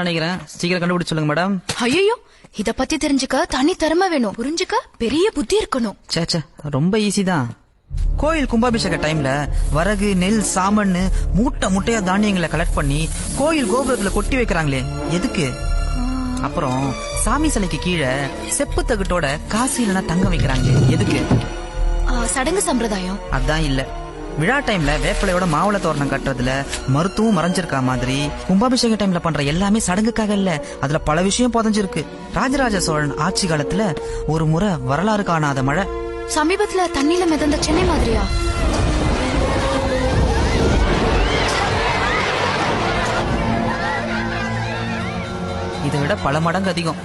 நினைக்கிறேன். சீக்கிரம் கண்டுபிடிச்சு சொல்லுங்க மேடம் ஐயோ இத பத்தி தெரிஞ்சுக்க தனி திறமை வேணும். புரிஞ்சுக்க பெரிய புத்தி இருக்கணும். ச்சே ச்சே ரொம்ப ஈஸி தான். கோயில் கும்பாபிஷேக டைம்ல வரகு நெல் சாமன்னு மூட்டை மூட்டையா தானியங்களை கலெக்ட் பண்ணி கோயில் கோபுரத்துல கொட்டி வைக்கிறாங்களே எதுக்கு? அப்புறம் சாமி சிலைக்கு கீழே செப்பு தகட்டோட காசு இல்லைன்னா தங்க வைக்கிறாங்களே எதுக்கு? சடங்கு சம்பிரதாயம். அதான் இல்ல. விழா டைம்ல வேப்பிலையோட மாவள தோரணம் கட்டுறதுல மருத்துவம் மறைஞ்சிருக்கா மாதிரி? கும்பாபிஷேக டைம்ல பண்ற எல்லாமே சடங்குக்காக இல்ல. அதுல பல விஷயம் புதஞ்சிருக்கு. ராஜராஜ சோழன் ஆட்சி காலத்துல ஒரு முறை வரலாறு காணாத மழை. சமீபத்துல தண்ணில மிதந்த சென்னை மாதிரியா? இதை விட பல மடங்கு அதிகம்.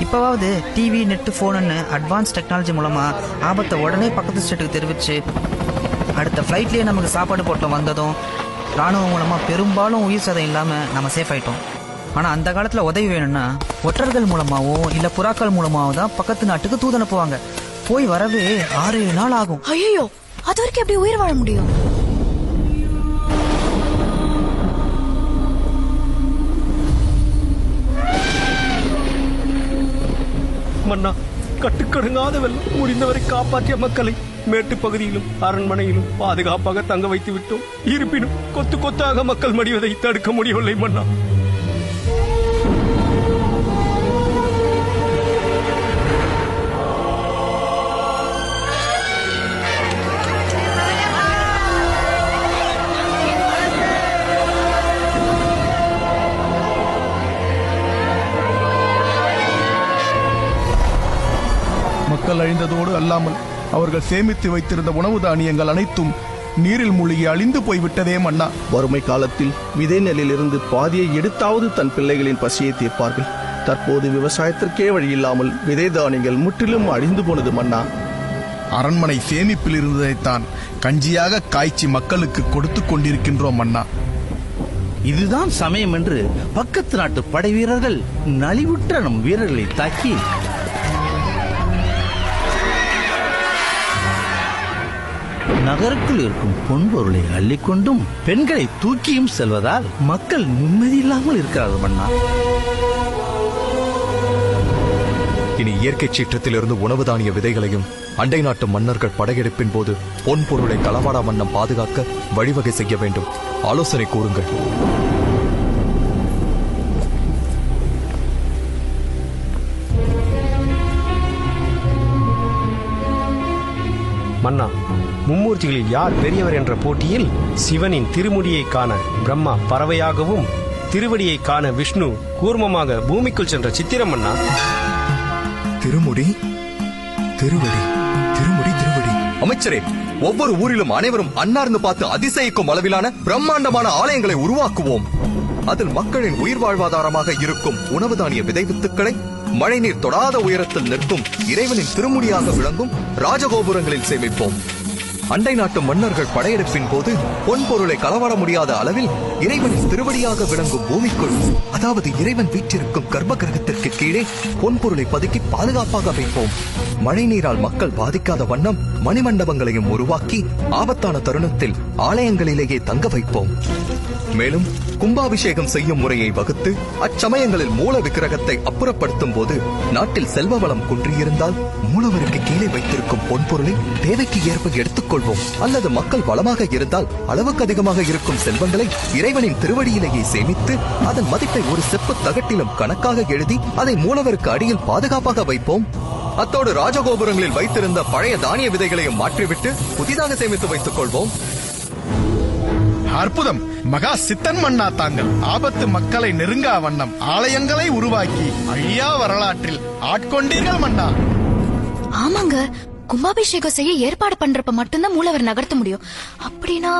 இப்பவாவது டிவி நெட் போனுன்னு அட்வான்ஸ் டெக்னாலஜி மூலமா ஆபத்தை உடனே பக்கத்து ஸ்டேட்டுக்கு தெரிவிச்சு அடுத்த ஃபிளைட்லயே நமக்கு சாப்பாடு போட்டம் வந்ததும் ராணுவம் மூலமா பெரும்பாலும் உயிர் சேதம் இல்லாம நம்ம சேஃப் ஆயிட்டோம். ஆனா அந்த காலத்துல உதவி வேணும்னா ஒற்றர்கள் மூலமாவோ இல்ல புறாக்கள் மூலமாவோ தான் பக்கத்து நாட்டுக்கு தூது அனுப்புவாங்க. போய் வரவே ஆறு ஏழு நாள் ஆகும். ஐயோ அது வரைக்கும் எப்படி உயிர் வாழ முடியும்? மன்னா கட்டுக்கடுங்காத வெள்ளம் முடிந்தவரை காப்பாற்றிய மக்களை. மேட்டு பகுதியிலும் அரண்மனையிலும் பாதுகாப்பாக தங்க வைத்து விட்டோம். இருப்பினும் கொத்து கொத்தாக மக்கள் மடிவதை தடுக்க முடியவில்லை மன்னா. மக்கள் அழிந்ததோடு அல்லாமல் அவர்கள் சேமித்து வைத்திருந்த உணவு தானியங்கள் அனைத்தும் நீரில் மூழ்கி அழிந்து போய்விட்டதே மன்னா. வறுமை காலத்தில் விதை நெல்லிலிருந்து பாதியை எடுத்தாவது தன் பிள்ளைகளின் பசியை தீர்ப்பார்கள். தற்போது விவசாயத்திற்கே வழியில்லாமல் விதை தானியங்கள் முற்றிலும் அழிந்து போனது மன்னா. அரண்மனை சேமிப்பில் இருந்ததைத்தான் கஞ்சியாக காய்ச்சி மக்களுக்கு கொடுத்து கொண்டிருக்கின்றோம் மன்னா. இதுதான் சமயம் என்று பக்கத்து நாட்டு படை வீரர்கள் நலிவுற்ற நம் வீரர்களை தாக்கி நகருக்குள் இருக்கும் பொன்பொருளை அள்ளிக்கொண்டும் பெண்களை தூக்கியும் செல்வதால் மக்கள் நிம்மதியில்லாமல் இருக்கிறார்கள் மன்னா. இனி இயற்கை சீற்றத்திலிருந்து உணவு தானிய விதைகளையும் அண்டை நாட்டு மன்னர்கள் படையெடுப்பின் போது பொன் பொருளை களவாடா மன்னம் பாதுகாக்க வழிவகை செய்ய வேண்டும். ஆலோசனை கூறுங்கள். மன்னா மும்மூர்த்திகளில் யார் பெரியவர் என்ற போட்டியில் சிவனின் திருமுடியை காண பிரம்மா பறவையாகவும் திருவடியை காண விஷ்ணு கூர்மமாக பூமிக்குள் சென்ற சித்திரம் மன்னா திருமுடி திருவடி திருமுடி திருவடி. அமைச்சரே ஒவ்வொரு ஊரிலும் அனைவரும் அன்னார்ந்து பார்த்து அதிசயிக்கும் அளவிலான பிரம்மாண்டமான ஆலயங்களை உருவாக்குவோம். அதில் மக்களின் உயிர் வாழ்வாதாரமாக இருக்கும் உணவு தானிய விதை வித்துக்களை மழைநீர் தொடாத உயரத்தில் நிற்கும் இறைவனின் திருமுடியாக விளங்கும் ராஜகோபுரங்களில் சேமிப்போம். அண்டை நாட்டு மன்னர்கள் படையெடுப்பின் போது பொன் பொருளை களவாட முடியாத அளவில் இறைவனின் திருவடியாக விளங்கும் பூமிக்குள் அதாவது இறைவன் வீற்றிருக்கும் கர்ப்ப கிரகத்திற்கு கீழே பொன் பொருளை பதுக்கி பாதுகாப்பாக வைப்போம். மழை நீரால் மக்கள் பாதிக்காத வண்ணம் மணிமண்டபங்களையும் உருவாக்கி ஆபத்தான தருணத்தில் ஆலயங்களிலேயே தங்க வைப்போம். மேலும் கும்பாபிஷேகம் செய்யும் முறையை வகுத்து அச்சமயங்களில் மூல விக்கிரகத்தை அப்புறப்படுத்தும் போது நாட்டில் செல்வ வளம் குன்றியிருந்தால் மூலவருக்கு கீழே வைத்திருக்கும் பொன்பொருளை தேவைக்கு ஏற்ப எடுத்துக்கொள்வோம். அல்லது மக்கள் வளமாக இருந்தால் அளவுக்கு அதிகமாக இருக்கும் செல்வங்களை இறைவனின் திருவடியிலேயே சேமித்து அதன் மதிப்பை ஒரு செப்பு தகட்டிலும் கணக்காக எழுதி அதை மூலவருக்கு அடியில் பாதுகாப்பாக வைப்போம். அத்தோடு ராஜகோபுரங்களில் வைத்திருந்த பழைய தானிய விதைகளையும் மாற்றிவிட்டு புதிதாக சேமித்து வைத்துக் கொள்வோம். அற்புதம். மகா சித்தன் மன்னா தாங்கள். ஆபத்து மக்களை நெருங்கா வண்ணம் ஆலயங்களை உருவாக்கி அழியா வரலாற்றில் ஆட்கொண்டீர்கள் மன்னா. ஆமாங்க. கும்பாபிஷேகம் செய்ய ஏற்பாடு பண்றப்ப மட்டும்தான் மூலவர் நகர்த்த முடியும். அப்படின்னா